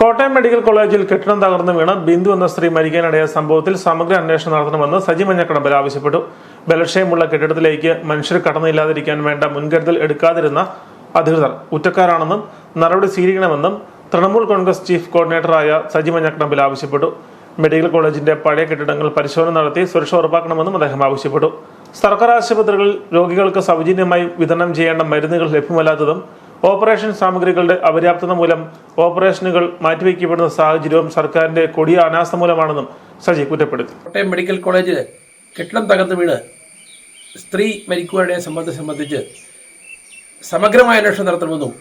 Kottayam medical കോളേജിൽ കെട്ടിടം തകർന്നു വീണ് ബിന്ദു എന്ന സ്ത്രീ മരിക്കാനിടയ സംഭവത്തിൽ സമഗ്ര അന്വേഷണം നടത്തണമെന്ന് സജി മഞ്ഞക്കടമ്പൽ ആവശ്യപ്പെട്ടു. ബലക്ഷയമുള്ള കെട്ടിടത്തിലേക്ക് മനുഷ്യർ കടന്നില്ലാതിരിക്കാൻ വേണ്ട മുൻകരുതൽ എടുക്കാതിരുന്ന അധികൃതർ കുറ്റക്കാരാണെന്നും നടപടി സ്വീകരിക്കണമെന്നും തൃണമൂൽ കോൺഗ്രസ് ചീഫ് കോർഡിനേറ്ററായ സജി മഞ്ഞക്കടമ്പിൽ ആവശ്യപ്പെട്ടു. മെഡിക്കൽ കോളേജിന്റെ പഴയ കെട്ടിടങ്ങൾ പരിശോധന നടത്തി സുരക്ഷ ഉറപ്പാക്കണമെന്നും അദ്ദേഹം ആവശ്യപ്പെട്ടു. സർക്കാർ ആശുപത്രികളിൽ രോഗികൾക്ക് സൗജന്യമായി വിതരണം ചെയ്യേണ്ട മരുന്നുകൾ ലഭ്യമല്ലാത്തതും ഓപ്പറേഷൻ സാമഗ്രികളുടെ അപര്യാപ്തത മൂലം ഓപ്പറേഷനുകൾ മാറ്റിവെക്കപ്പെടുന്ന സാഹചര്യവും സർക്കാരിന്റെ കൊടിയ അനാസ്ഥ മൂലമാണെന്നും സജി കുറ്റപ്പെടുത്തി. കോട്ടയം മെഡിക്കൽ കോളേജിൽ കെട്ടിടം തകർന്ന് വീണ് സ്ത്രീ മരിക്കുവാനെ സംബന്ധം സംബന്ധിച്ച് സമഗ്രമായ അന്വേഷണം നടത്തണമെന്നും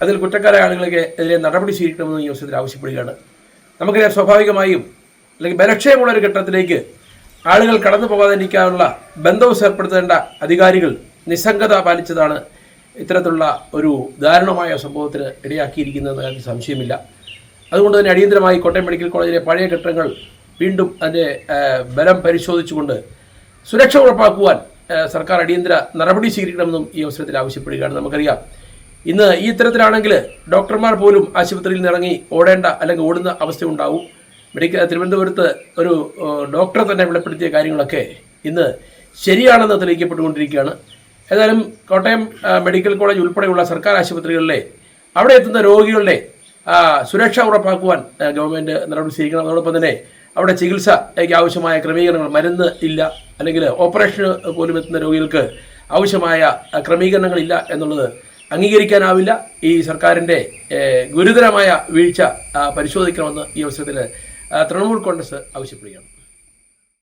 അതിൽ കുറ്റക്കാരായ ആളുകൾക്ക് എതിരെ നടപടി സ്വീകരിക്കണമെന്നും ഈ അവസരത്തിൽ ആവശ്യപ്പെടുകയാണ്. നമുക്കറിയാം സ്വാഭാവികമായും അല്ലെങ്കിൽ ബലക്ഷയമുള്ള ഒരു ഘട്ടത്തിലേക്ക് ആളുകൾ കടന്നു പോകാതിരിക്കാനുള്ള ബന്ധവും ഏർപ്പെടുത്തേണ്ട അധികാരികൾ നിസ്സംഗത പാലിച്ചതാണ് ഇത്തരത്തിലുള്ള ഒരു ദാരുണമായ സംഭവത്തിന് ഇടയാക്കിയിരിക്കുന്നതെന്ന കാര്യത്തിൽ സംശയമില്ല. അതുകൊണ്ട് തന്നെ അടിയന്തരമായി കോട്ടയം മെഡിക്കൽ കോളേജിലെ പഴയ കെട്ടിടങ്ങൾ വീണ്ടും അതിന്റെ ബലം പരിശോധിച്ചുകൊണ്ട് സുരക്ഷ ഉറപ്പാക്കുവാൻ സർക്കാർ അടിയന്തര നടപടി സ്വീകരിക്കണമെന്നും ഈ അവസരത്തിൽ ആവശ്യപ്പെടുകയാണ് നമുക്കറിയാം. ഇന്ന് ഈ ഇത്തരത്തിലാണെങ്കിൽ ഡോക്ടർമാർ പോലും ആശുപത്രിയിൽ നിന്ന് ഇറങ്ങി ഓടേണ്ട അല്ലെങ്കിൽ ഓടുന്ന അവസ്ഥ ഉണ്ടാവും മെഡിക്കൽ തിരുവനന്തപുരത്ത് ഒരു ഡോക്ടറെ തന്നെ വെളിപ്പെടുത്തിയ കാര്യങ്ങളൊക്കെ ഇന്ന് ശരിയാണെന്ന് തെളിയിക്കപ്പെട്ടുകൊണ്ടിരിക്കുകയാണ്. ഏതായാലും കോട്ടയം മെഡിക്കൽ കോളേജ് ഉൾപ്പെടെയുള്ള സർക്കാർ ആശുപത്രികളിലെ അവിടെ എത്തുന്ന രോഗികളുടെ സുരക്ഷ ഉറപ്പാക്കുവാൻ ഗവൺമെന്റ് നടപടി സ്വീകരിക്കണം. അതോടൊപ്പം തന്നെ അവിടെ ചികിത്സയ്ക്ക് ആവശ്യമായ ക്രമീകരണങ്ങൾ മരുന്ന് ഇല്ല അല്ലെങ്കിൽ ഓപ്പറേഷന് പോലും എത്തുന്ന രോഗികൾക്ക് ആവശ്യമായ ക്രമീകരണങ്ങൾ ഇല്ല എന്നുള്ളത് അംഗീകരിക്കാനാവില്ല. ഈ സർക്കാരിന്റെ ഗുരുതരമായ വീഴ്ച പരിശോധിക്കണമെന്ന് ഈ അവസരത്തിൽ തൃണമൂൽ കോൺഗ്രസ് ആവശ്യപ്പെടുകയാണ്.